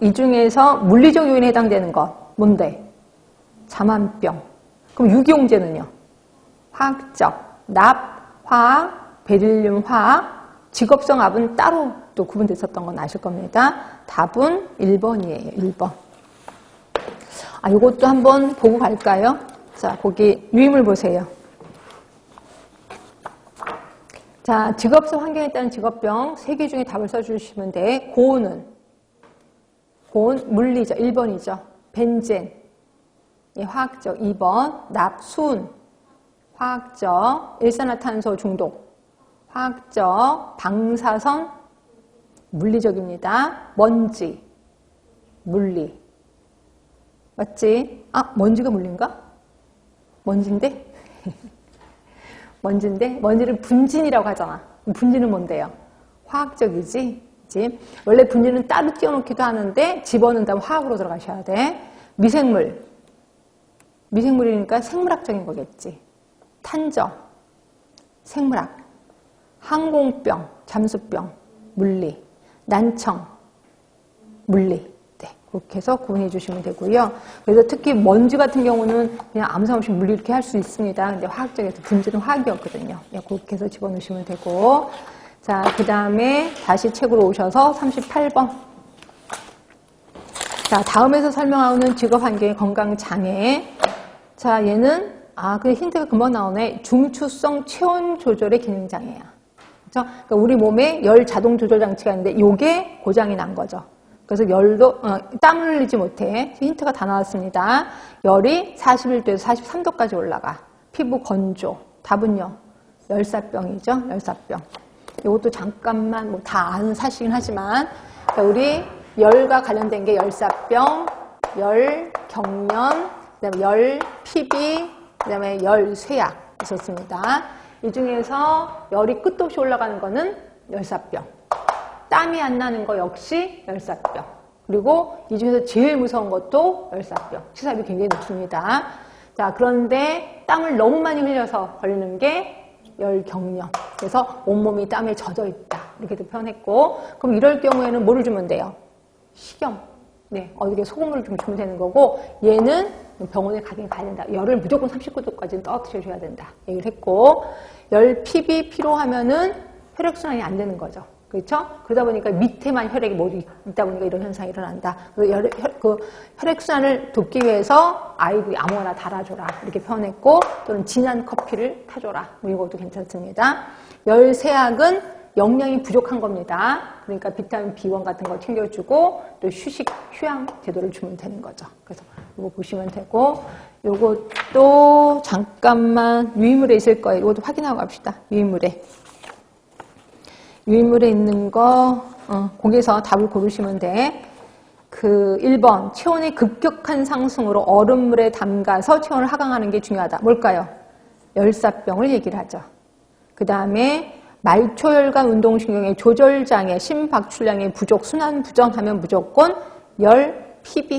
이 중에서 물리적 요인에 해당되는 것 뭔데? 자만병. 그럼 유기용제는요? 화학적, 납, 화학, 베릴륨 화학, 직업성 압은 따로 또 구분됐었던 건 아실 겁니다. 답은 1번이에요. 1번. 아, 이것도 한번 보고 갈까요? 자, 거기 유임을 보세요. 자, 직업성 환경에 따른 직업병 세 개 중에 답을 써주시면 돼. 고온은 고 온 물리죠. 1번이죠. 벤젠 예, 화학적 2번 납순 화학적 일산화탄소 중독 화학적 방사선 물리적입니다. 먼지 물리 맞지? 아 먼지가 물린가? 먼지인데? 먼지인데 먼지를 분진이라고 하잖아. 분진은 뭔데요? 화학적이지. 그치? 원래 분진은 따로 띄워놓기도 하는데 집어넣은 다음 화학으로 들어가셔야 돼. 미생물. 미생물이니까 생물학적인 거겠지. 탄저, 생물학, 항공병, 잠수병, 물리, 난청, 물리. 네, 그렇게 해서 구분해 주시면 되고요. 그래서 특히 먼지 같은 경우는 그냥 아무 상관 없이 물리 이렇게 할 수 있습니다. 근데 화학적에서 분질은 화학이었거든요. 네, 그렇게 해서 집어넣으시면 되고. 자, 그 다음에 다시 책으로 오셔서 38번. 자, 다음에서 설명하는 직업 환경의 건강 장애. 자, 얘는 아, 그 힌트가 금방 나오네. 중추성 체온 조절의 기능 장애야. 그렇죠? 그러니까 우리 몸에 열 자동 조절 장치가 있는데 이게 고장이 난 거죠. 그래서 열도 어, 땀을 흘리지 못해. 힌트가 다 나왔습니다. 열이 41도에서 43도까지 올라가. 피부 건조. 답은요. 열사병이죠. 열사병. 이것도 잠깐만 뭐 다 아는 사실이긴 하지만 그러니까 우리 열과 관련된 게 열사병, 열 경련, 그다음에 열 피비, 그다음에 열 쇠약 있었습니다. 이 중에서 열이 끝도 없이 올라가는 거는 열사병. 땀이 안 나는 거 역시 열사병. 그리고 이 중에서 제일 무서운 것도 열사병. 치사율이 굉장히 높습니다. 자, 그런데 땀을 너무 많이 흘려서 걸리는 게 열경련. 그래서 온몸이 땀에 젖어 있다. 이렇게도 표현했고. 그럼 이럴 경우에는 뭐를 주면 돼요? 식염. 네, 어디게 소금물을 좀 주면 되는 거고, 얘는 병원에 가긴 가야 된다. 열을 무조건 39도까지는 떨어뜨려줘야 된다. 얘기를 했고, 열 피비 피로하면은 혈액순환이 안 되는 거죠. 그렇죠? 그러다 보니까 밑에만 혈액이 모두 있다 보니까 이런 현상이 일어난다. 혈, 그 혈액순환을 돕기 위해서 아이들이 아무거나 달아줘라. 이렇게 표현했고, 또는 진한 커피를 타줘라. 뭐 이것도 괜찮습니다. 열세약은 영양이 부족한 겁니다. 그러니까 비타민 B1 같은 거 챙겨주고 또 휴식, 휴양 제도를 주면 되는 거죠. 그래서 이거 보시면 되고 이것도 잠깐만 유인물에 있을 거예요. 이것도 확인하고 갑시다. 유인물에. 유인물에 있는 거 어, 거기서 답을 고르시면 돼. 그 1번 체온의 급격한 상승으로 얼음물에 담가서 체온을 하강하는 게 중요하다. 뭘까요? 열사병을 얘기를 하죠. 그 다음에 말초혈관 운동신경의 조절장애, 심박출량의 부족, 순환 부정하면 무조건 열, PB